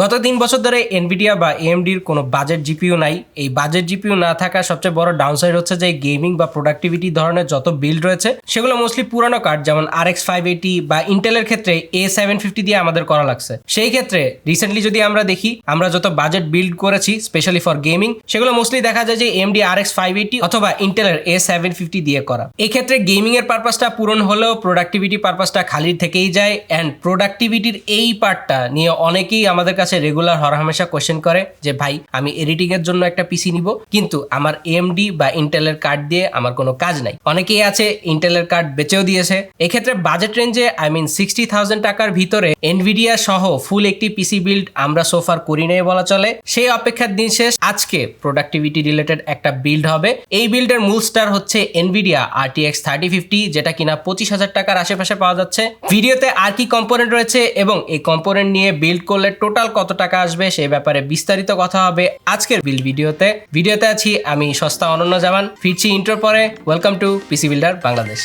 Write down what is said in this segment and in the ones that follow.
গত তিন বছর ধরে এনভিডিয়া বা এএমডির কোনো বাজেট জিপিইউ নাই। এই বাজেট জিপিইউ না থাকা সবচেয়ে বড় ডাউনসাইড হচ্ছে যে গেমিং বা প্রোডাক্টিভিটি ধরনের যত বিল্ড রয়েছে, সেগুলো মোস্টলি পুরানো কার্ড যেমন আর এক্স ফাইভ এইটি বা ইন্টেলের ক্ষেত্রে এ সেভেন ফিফটি দিয়ে আমাদের করা লাগছে। সেই ক্ষেত্রে রিসেন্টলি যদি আমরা দেখি, আমরা যত বাজেট বিল্ড করেছি স্পেশালি ফর গেমিং সেগুলো মোস্টলি দেখা যায় যে AMD R X five eighty অথবা ইন্টেলের এ সেভেন ফিফটি দিয়ে করা। এক্ষেত্রে গেমিং এর পারপাসটা পূরণ হলেও প্রোডাক্টিভিটি পারপাসটা খালি থেকেই যায় অ্যান্ড প্রোডাক্টিভিটির এই পার্টটা নিয়ে অনেকেই আমাদের কাছে রেগুলার হরহামেশা কোয়েশ্চেন করে যে, ভাই, আমি এডিটিং এর জন্য একটা পিসি নিব। কিন্তু আমার এমডি বা ইন্টেলের কার্ড দিয়ে আমার কোনো কাজ নাই। অনেকেই আছে ইন্টেলের কার্ড বেচেও দিয়েছে। এক্ষেত্রে বাজেট রেঞ্জে আই মিন সিক্সটি থাউজেন্ড টাকার ভিতরে এনভিডিয়া সহ ফুল একটি পিসি বিল্ড আমরা সোফার করি নাই বলা চলে। সেই অপেক্ষার দিন শেষ। আজকে প্রোডাক্টিভিটি রিলেটেড একটা বিল্ড হবে। এই বিল্ডের মূল স্টার হচ্ছে এনভিডিয়া আরটিএক্স থার্টি ফিফটি যেটা কিনা পঁচিশ হাজার টাকার আশেপাশে পাওয়া যাচ্ছে। ভিডিওতে আর কি কম্পোনেন্ট রয়েছে এবং এই কম্পোনেন্ট নিয়ে বিল্ড করলে টোটাল কত টাকা আসবে সেই ব্যাপারে বিস্তারিত কথা হবে আজকের বিল ভিডিওতে। ভিডিওতে আছি আমি সস্তা অনন্য জামান। ফিরছি ইন্টার পরে। Welcome to PC builder Bangladesh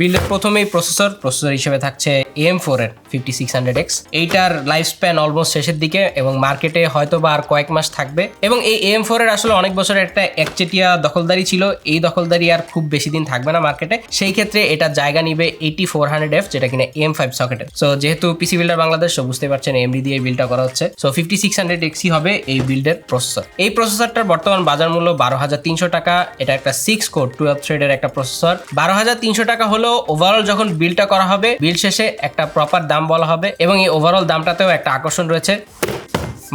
বিল্ডের প্রথমেই প্রসেসর প্রসেসর হিসেবে থাকছে এম ফোর এর ফিফটি সিক্স হান্ড্রেড এক্স এইটার লাইফ স্প্যান অলমোস্ট শেষের দিকে এবং মার্কেটে হয়তো বা আর কয়েক মাস থাকবে। এবং এই এম ফোর এর আসলে অনেক বছরের একটা একচেটিয়া দখলদারি ছিল। এই দখলদারি আর খুব বেশি দিন থাকবে না মার্কেটে সেই ক্ষেত্রে এটা জায়গা নিবে এইটি ফোর হান্ড্রেড এফ যেটা কিনা এম ফাইভ সকেটের সো যেহেতু পিসি বিল্ডার বাংলাদেশ সো বুঝতে পারছেন এমডি দিয়ে বিলটা করা হচ্ছে। সো ফিফটি সিক্স হান্ড্রেড এক্সই হবে এই বিল্ডের প্রসেসর এই প্রসেসরটার বর্তমান বাজার মূল্য বারো হাজার তিনশো টাকা। এটা একটা সিক্স কোর টুয়েলভ থ্রেডের একটা প্রসেসর বারো হাজার তিনশো টাকা হলো ওভারঅল যখন বিলটা করা হবে বিল শেষে একটা প্রপার দাম বলা হবে এবং এই ওভারঅল দামটাতেও একটা আকর্ষণ রয়েছে।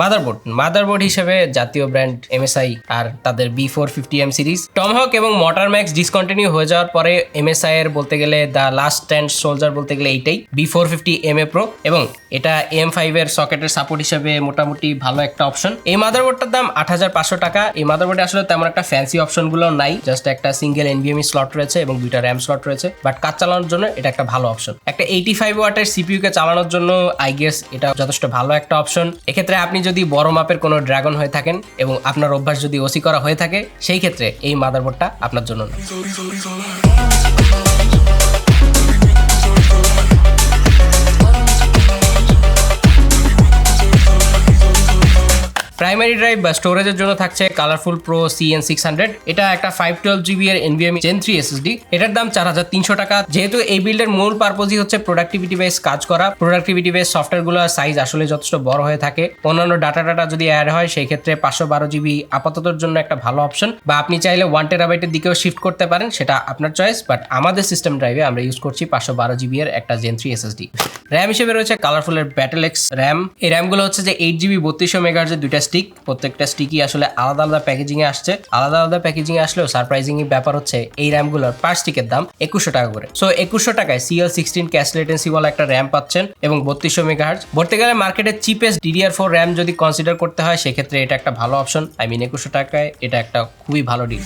মাদারবোর্ড মাদারবোর্ড হিসেবে জাতীয় ব্র্যান্ড এমএসআই আর তাদের B four fifty M series tomahawk এবং মোটর ম্যাক্স ডিসকন্টিনিউ হয়ে যাওয়ার পরে এমএসআই এর বলতে গেলে দ্য লাস্ট স্ট্যান্ড সোলজার বলতে গেলে এইটাই B four fifty M A pro এবং এটা এম ফাইভ এর সকেটের সাপোর্ট হিসেবে মোটামুটি ভালো একটা অপশন এই মাদারবোর্ডটার দাম আট হাজার পাঁচশো টাকা। এই মাদারবোর্ডে আসলে তেমন একটা ফ্যান্সি অপশনগুলো নাই। জাস্ট একটা সিঙ্গেল এনভিএমই স্লট রয়েছে এবং দুইটা র্যাম স্লট রয়েছে। বাট কাজ চালানোর জন্য এটা একটা ভালো অপশন একটা এইটি ফাইভ ওয়াটের সিপিইউ কে চালানোর জন্য আই গেস এটা যথেষ্ট ভালো একটা অপশন এক্ষেত্রে আপনি যদি বড় মাপের কোনো ড্রাগন হয়ে থাকেন এবং আপনার অভ্যাস যদি ওসি করা হয়ে থাকে, সেই ক্ষেত্রে এই মাদারবোর্ডটা আপনার জন্য না। প্রাইমারি ড্রাইভ বা স্টোরেজের জন্য থাকছে Colorful pro CN six hundred এটা একটা ফাইভ টুয়েলভ জিবি এর এনভিএম জেন থ্রি এসএসডি এটার দাম চার হাজার তিনশো টাকা। যেহেতু এই বিল্ডের মূল পারপোজই হচ্ছে প্রোডাক্টিভিটি বেস কাজ করা। প্রোডাক্টিভিটি বেস সফটওয়্যারগুলোর সাইজ আসলে যথেষ্ট বড় হয়ে থাকে। অন্যান্য ডাটা ডাটা যদি অ্যাড হয়, সেই ক্ষেত্রে পাঁচশো বারো জিবি আপাততর জন্য একটা ভালো অপশন বা আপনি চাইলে ওয়ান টেরাবাইটের দিকেও শিফট করতে পারেন, সেটা আপনার চয়েস বাট আমাদের সিস্টেম ড্রাইভে আমরা ইউজ করছি পাঁচশো বারো জিবি এর একটা জেন থ্রি এসএসডি র্যাম হিসেবে রয়েছে কালারফুলের ব্যাটেল এক্স র্যাম এই র্যামগুলো হচ্ছে যে এইট জিবি বত্রিশশো যে দুইটা স্টিক প্রত্যেকটা স্টিকই আসলে আলাদা আলাদা প্যাকেজিং এ আসছে। আলাদা আলাদা প্যাকেজিং এ আসলেও সারপ্রাইজিং ব্যাপার হচ্ছে এই র্যামগুলোর পার স্টিকের দাম একুশশো টাকা করে। সো একুশশো টাকায় সিএল সিক্সটিন ক্যাশ লেটেন্সি বলা একটা র্যাম পাচ্ছেন এবং বত্রিশশো মেগাহার্জ বলতে গেলে মার্কেটের চিপেস্ট ডিডিআর ফোর র্যাম যদি কনসিডার করতে হয়, সেক্ষেত্রে এটা একটা ভালো অপশন আই মিন একুশশো টাকায় এটা একটা খুবই ভালো ডিল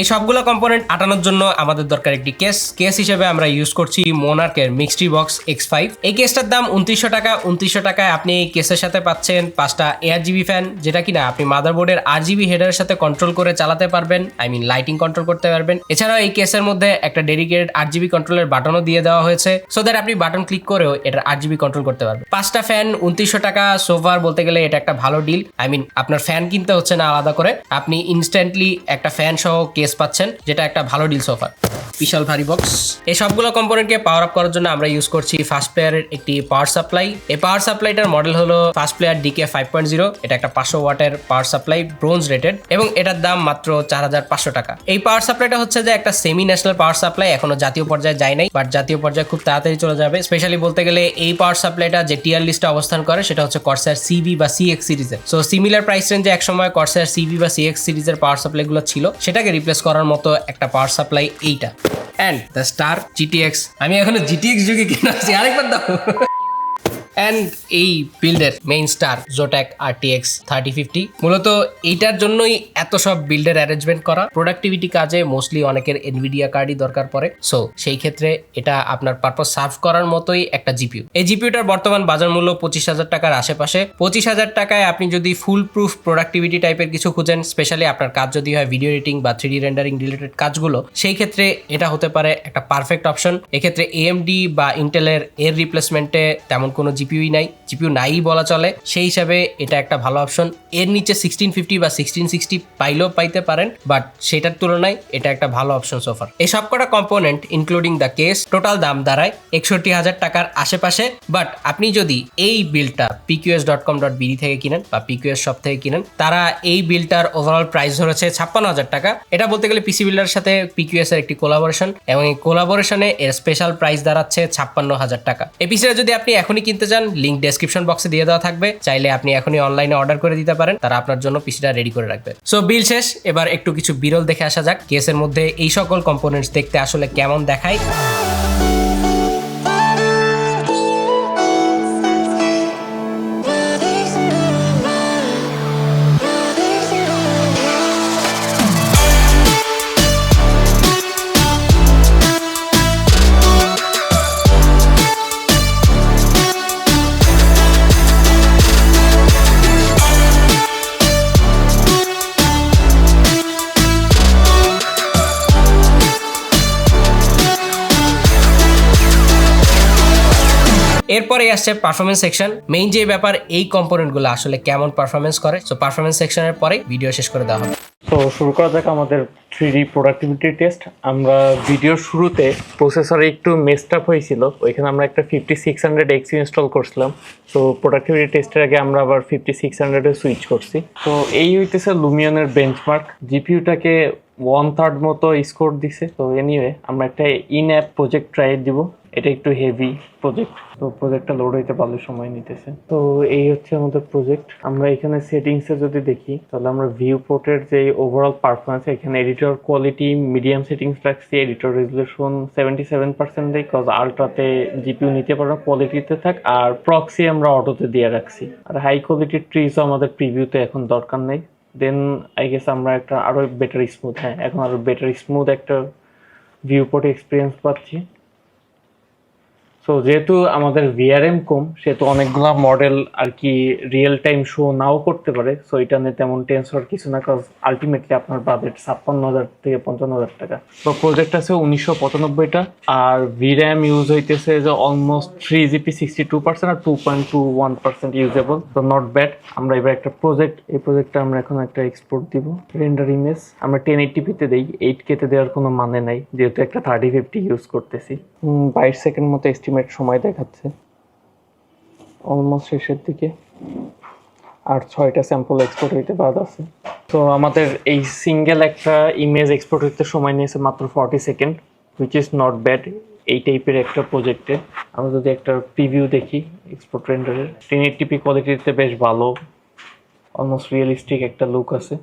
এই সবগুলো কম্পোনেন্ট আটানোর জন্য আমাদের দরকার একটি কেস কেস হিসেবে আমরা ইউজ করছি মোনার্কের মিক্সটি বক্স এক্স ফাইভ এই কেসটার দাম উনত্রিশশো টাকা। উনত্রিশশো টাকায় আপনি এই কেসের সাথে পাচ্ছেন পাঁচটা এয়ার জিবি ফ্যান যেটা কিনা আপনি মাদারবোর্ডের আর জিবি হেডারের সাথে কন্ট্রোল করে চালাতে পারবেন। আই মিন লাইটিং কন্ট্রোল করতে পারবেন। এছাড়াও এই কেসের মধ্যে একটা ডেডিকেটেড আট জিবি কন্ট্রোলের বাটনও দিয়ে দেওয়া হয়েছে। সো দ্যাট আপনি বাটন ক্লিক করেও এটার আট জিবি কন্ট্রোল করতে পারবেন। পাঁচটা ফ্যান উনত্রিশশো টাকা। সোফার বলতে গেলে এটা একটা ভালো ডিল আই মিন আপনার ফ্যান কিনতে হচ্ছে না আলাদা করে। আপনি ইনস্ট্যান্টলি একটা ফ্যান সহ কেস পাচ্ছেন, যেটা একটা ভালো ডিল সোফার বিশাল ভারী বক্স এই সবগুলো কম্পোনেন্টকে পাওয়ার আপ করার জন্য আমরা ইউজ করছি ফার্স্ট প্লেয়ারের একটি পাওয়ার সাপ্লাই এই পাওয়ার সাপ্লাইটার মডেল হলো first player DK five point zero এটা একটা পাঁচশো ওয়াটের পাওয়ার সাপ্লাই ব্রোঞ্জ রেটেড এবং এটার দাম মাত্র চার হাজার পাঁচশো টাকা। এই পাওয়ার সাপ্লাইটা হচ্ছে যে একটা সেমি ন্যাশনাল পাওয়ার সাপ্লাই এখনও জাতীয় পর্যায়ে যায় নাই বাট জাতীয় পর্যায়ে খুব তাড়াতাড়ি চলে যাবে। স্পেশালি বলতে গেলে এই পাওয়ার সাপ্লাইটা যে টিয়ার লিস্টে অবস্থান করে, সেটা হচ্ছে কর্সার সিবি বা সিএক্স সিরিজের সো সিমিলার প্রাইস রেঞ্জে একসময় কর্সার সিবি বা সিএক্স সিরিজের পাওয়ার সাপ্লাইগুলো ছিল, সেটাকে রিপ্লেস করার মতো একটা পাওয়ার সাপ্লাই এইটা। অ্যান্ড দ্য স্টার জিটিএক্স আমি এখনও জিটিএক্স যুগে কিনে আরেকবার দাও। অ্যান্ড এই বিল্ডের main star Zotac RTX thirty fifty মূলত এইটার জন্যই এত সব বিল্ডের অ্যারেঞ্জমেন্ট করা। প্রোডাক্টিভিটি কাজে মোস্টলি অনেকের এনভিডিয়া কার্ডই দরকার পড়ে। সো সেই ক্ষেত্রে এটা আপনার পারপাস সার্ভ করার মতোই একটা জিপিউ এই জিপিউটার বর্তমান বাজার মূল্য পঁচিশ হাজার টাকার আশেপাশে। পঁচিশ হাজার টাকায় আপনি যদি ফুল প্রুফ প্রোডাক্টিভিটি টাইপের কিছু খুঁজেন স্পেশালি আপনার কাজ যদি হয় ভিডিও এডিটিং বা থ্রি রেন্ডারিং রিলেটেড কাজগুলো, সেই ক্ষেত্রে এটা হতে পারে একটা পারফেক্ট অপশন এক্ষেত্রে এএমডি বা ইন্টেলের এর রিপ্লেসমেন্টে তেমন কোনো জিপিউই নাই জিপিউ নাই বলা চলে। সেই হিসাবে এটা একটা ভালো অপশন এর নিচে সিক্সটিন ফিফটি বা সিক্সটিন সিক্সটি পাইলেও পাইতে পারেন বাট সেটার তুলনায় এটা একটা ভালো অপশন সোফার এই সবকটা component including the case total দাম দাঁড়ায় একষট্টি হাজার টাকার আশেপাশে। বাট আপনি যদি এই বিলটা PQS dot com dot BD থেকে কিনেন বা পিকিউএস শপ থেকে কিনেন, তারা এই বিলটার ওভারঅল প্রাইস ধরেছে ছাপ্পান্ন হাজার টাকা। এটা বলতে গেলে পিসি বিল্ডার সাথে পিকিউএস এর একটি কোলাবোরেশন এবং এই কোলাবোরেশনে এর স্পেশাল প্রাইস দাঁড়াচ্ছে ছাপ্পান্ন হাজার টাকা। এই পিসিটা যদি আপনি এখনই কিনতে চান লিঙ্ক ডেসক্রিপশন বক্সে দিয়ে দেওয়া থাকবে। চাইলে আপনি এখনই অনলাইনে অর্ডার করে দিতে পারেন, তারা আপনার জন্য পিসিটা রেডি করে রাখবে। সো বিল শেষ, এবার একটু কিছু বিরল দেখে আসা যাক। কেসের মধ্যে এই সকল কম্পোনেন্টস দেখতে আসলে কেমন দেখায়। এরপরে আসছে পারফরমেন্স সেকশন মেইন যে ব্যাপার, এই কম্পোনেন্টগুলো আসলে কেমন পারফরমেন্স করে? সো পারফরমেন্স সেকশনের পরে ভিডিও শেষ করে দেওয়া হবে। তো শুরু করা যাক আমাদের থ্রি ডি প্রোডাক্টিভিটি টেস্ট আমরা ভিডিওর শুরুতে প্রসেসরে একটু মেসড আপ হয়েছিল। ওইখানে আমরা একটা fifty six hundred X install করছিলাম তো প্রোডাক্টিভিটি টেস্টের আগে আমরা আবার ফিফটি সিক্স হান্ড্রেডে সুইচ করছি। তো এই হইতেছে লুমিয়নের বেঞ্চমার্ক জিপিউটাকে ওয়ান থার্ড মতো স্কোর দিছে। তো এনিওয়ে আমরা একটা ইন অ্যাপ প্রজেক্ট ট্রাই দিব। এটা একটু হেভি প্রজেক্ট তো প্রজেক্টটা লোড হইতে ভালো সময় নিতেছে। তো এই হচ্ছে আমাদের প্রজেক্ট আমরা এখানে সেটিংসে যদি দেখি, তাহলে আমরা ভিউ পোর্টের যে ওভারঅল পারফরমেন্স এখানে এডিটর কোয়ালিটি মিডিয়াম সেটিংস রাখছি editor resolution seventy seven percent দেয় কজ আলট্রাতে জিপিউ নিতে পারো কোয়ালিটিতে থাক, আর প্রক্সি আমরা অটোতে দিয়ে রাখছি। আর হাই কোয়ালিটির ট্রিজও আমাদের প্রিভিউতে এখন দরকার নেই। দেন আই গেস আমরা একটা আরও বেটার স্মুথ হ্যাঁ এখন আরও বেটার স্মুথ একটা ভিউ পোর্ট এক্সপিরিয়েন্স পাচ্ছি। সো যেহেতু আমাদের ভিআরএম কম, সেহেতু অনেকগুলা মডেল আর কি রিয়েল টাইম শো নাও করতে পারে সো এটা নিয়ে তেমন হওয়ার কিছু না কাজ আলটিমেটলি আপনার বাজেট ছাপ্পান্ন হাজার থেকে পঞ্চান্ন হাজার টাকা। তো প্রজেক্ট আছে উনিশশো পঁচানব্বইটা, আর ভির্যাম ইউজ হইতেছে যে almost three GB sixty two percent আর two point two one percent usable তো নট ব্যাড আমরা এবার একটা প্রজেক্ট এই প্রজেক্টটা আমরা এখন একটা এক্সপোর্ট দিব রেন্ডার ইমেজ আমরা টেন এইটিপিতে দিই এইট কেতে দেওয়ার কোনো মানে নাই, যেহেতু একটা থার্টি ফিফটি ইউজ করতেছি। বাইশ সেকেন্ড মতো এস্টিমেট সময় দেখাচ্ছে। অলমোস্ট শেষের দিকে। আর ছয়টা স্যাম্পল এক্সপোর্ট হইতে বাদ আছে। তো আমাদের এই সিঙ্গেল একটা ইমেজ এক্সপোর্ট হইতে সময় নিয়েছে মাত্র forty second which is not bad এই টাইপের একটা প্রজেক্টে আমরা যদি একটা প্রিভিউ দেখি এক্সপোর্ট রেন্ডারের টেন এইটিপি কোয়ালিটিতে বেশ ভালো অলমোস্ট রিয়েলিস্টিক একটা লুক আছে।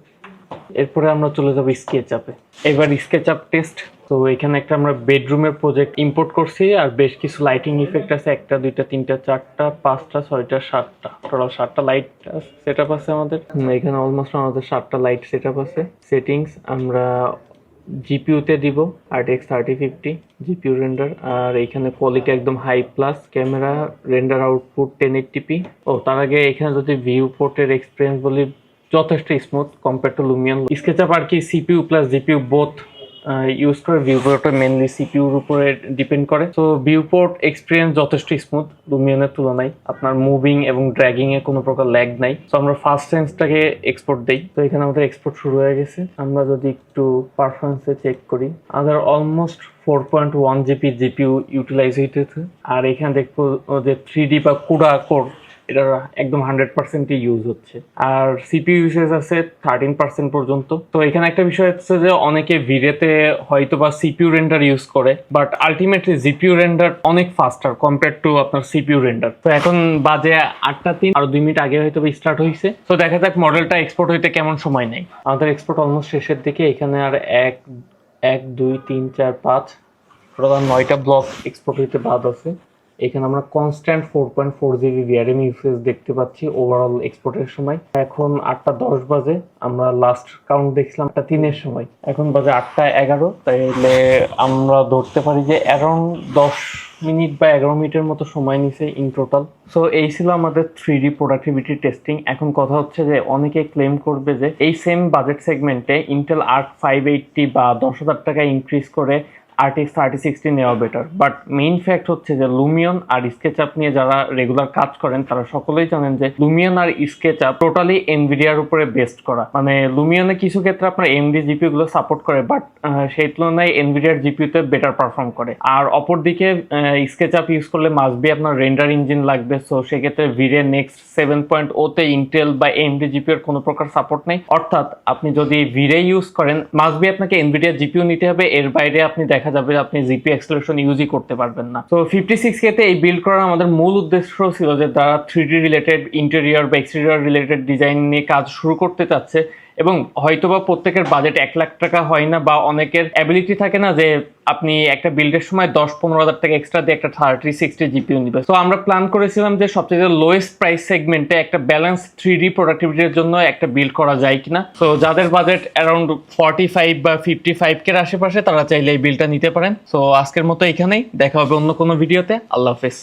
এরপরে আমরা চলে যাব স্কেচ আপে এবার স্কেচ আপ টেস্ট তো এখানে একটা আমরা বেডরুমের প্রজেক্ট ইম্পোর্ট করছি, আর বেশ কিছু লাইটিং ইফেক্ট আছে, একটা, দুইটা, তিনটা, চারটা, পাঁচটা, ছয়টা, সাতটা। টোটাল সাতটা লাইট সেট আপ আছে আমাদের। এখানে অলমোস্ট আমাদের সাতটা লাইট সেট আপ আছে। সেটিংস আমরা জিপিউতে দিব RTX thirty fifty GPU render আর এইখানে কোয়ালিটি একদম high plus camera render output ten eighty p ও, তার আগে এখানে যদি ভিউ পোর্টের এক্সপিরিয়েন্স বলি যথেষ্ট smooth compare to Lumion SketchUp আর কি CPU plus GPU both use করে ভিউপোর্টটা মেনলি সিপিউর উপরে ডিপেন্ড করে। তো ভিউপোর্ট এক্সপিরিয়েন্স যথেষ্ট স্মুথ লুমিয়ানের তুলনায়। আপনার মুভিং এবং ড্র্যাগিং এ কোনো প্রকার ল্যাগ নাই। তো আমরা ফার্স্ট সেন্সটাকে এক্সপোর্ট দেই। তো, এখানে আমাদের এক্সপোর্ট শুরু হয়ে গেছে। আমরা যদি একটু পারফরমেন্সে চেক করি। আমাদের almost four point one GB GPU utilize হইতেছে। আর এখানে দেখব যে থ্রি ডি বা কুডা কোর এটা একদম হান্ড্রেড পার্সেন্টই ইউজ হচ্ছে। আর সিপিইউ ইউসেজ আছে থার্টিন পার্সেন্ট পর্যন্ত। তো এখানে একটা বিষয় হচ্ছে যে অনেকে ভিডিওতে হয়তো বা সিপিউ রেন্ডার ইউজ করে বাট আলটিমেটলি জিপিইউ রেন্ডার অনেক ফাস্টার কম্পেয়ার টু আপনার সিপিউ রেন্ডার তো এখন বাজে আটটা তিন, আর দুই মিনিট আগে হয়তো বা স্টার্ট হয়েছে তো দেখা যাক মডেলটা এক্সপোর্ট হইতে কেমন সময় নেই আমাদের এক্সপোর্ট অলমোস্ট শেষের দিকে, এখানে আর এক এক, দুই, তিন, চার, পাঁচ টোটাল নয়টা ব্লক এক্সপোর্ট হইতে বাদ আছে। এখানে আমরা constant four point four GB rearing usage দেখতে পাচ্ছি ওভারঅল এক্সপোর্টের সময়। এখন আটটা দশ বাজে, আমরা লাস্ট কাউন্ট দেখছিলাম আটটা তিনের সময়। এখন বাজে আটটা এগারো, তাইলে আমরা ধরতে পারি যে অ্যারাউন্ড দশ মিনিট বা এগারো মিনিটের মতো সময় নিছে ইন টোটাল সো এই ছিল আমাদের থ্রি ডি প্রোডাক্টিভিটি টেস্টিং এখন কথা হচ্ছে যে অনেকে ক্লেম করবে যে এই সেম বাজেট সেগমেন্টে ইন্টেল আর্ট ফাইভ এইটটি বা দশ হাজার টাকা ইনক্রিজ করে আরটিএক্স থার্টি সিক্সটি নেওয়া বেটার বাট মেইন ফ্যাক্ট হচ্ছে যে লুমিয়ন আর স্কেচ আপ নিয়ে যারা রেগুলার কাজ করেন, তারা সকলেই জানেন যে লুমিয়ন আর স্কেচআপ টোটালি এনভিডিয়ার উপরে বেস্ট করা। মানে লুমিয়নে কিছু ক্ষেত্রে আপনার এমডি জিপিউ গুলো সাপোর্ট করে বাট সেই তুলনায় এনভিডিয়ার জিপিউতে বেটার পারফর্ম করে। আর অপরদিকে স্কেচ আপ ইউজ করলে মাস্ট বি আপনার রেন্ডার ইঞ্জিন লাগবে সো সেক্ষেত্রে ভিরে নেক্সট সেভেন পয়েন্ট ওতে ইন্টেল বা এমডি জিপিউর কোনো প্রকার সাপোর্ট নেই। অর্থাৎ আপনি যদি ভিরে ইউজ করেন মাস্ট বি আপনাকে এনভিডিয়ার জিপিউ নিতে হবে, এর বাইরে আপনি দেখা যাবে আপনি জিপি এক্সেলেশন ইউজই করতে পারবেন না। তো ফিফটি সিক্স কেতে এই বিল্ড করার আমাদের মূল উদ্দেশ্য ছিল যে তারা থ্রি ডি রিলেটেড ইন্টেরিয়র বা এক্সটেরিয়র রিলেটেড ডিজাইন নিয়ে কাজ শুরু করতে চাচ্ছে। এবং হয়তোবা প্রত্যেকের বাজেট এক লাখ টাকা হয় না বা অনেকের অ্যাবিলিটি থাকে না যে আপনি একটা বিল্ডের সময় দশ পনেরো হাজার টাকা এক্সট্রা দিয়ে একটা থার্টি সিক্সটি জিপিও নিবে। তো আমরা প্ল্যান করেছিলাম যে সবচেয়ে লোয়েস্ট প্রাইস সেগমেন্টে একটা ব্যালেন্স থ্রি ডি প্রোডাক্টিভিটির জন্য একটা বিল্ড করা যায় কিনা। তো যাদের বাজেট অ্যারাউন্ড ফর্টি ফাইভ বা ফিফটি ফাইভ কের আশেপাশে, তারা চাইলে এই বিলটা নিতে পারেন। তো আজকের মতো এখানেই। দেখা হবে অন্য কোনো ভিডিওতে আল্লাহ হাফেজ।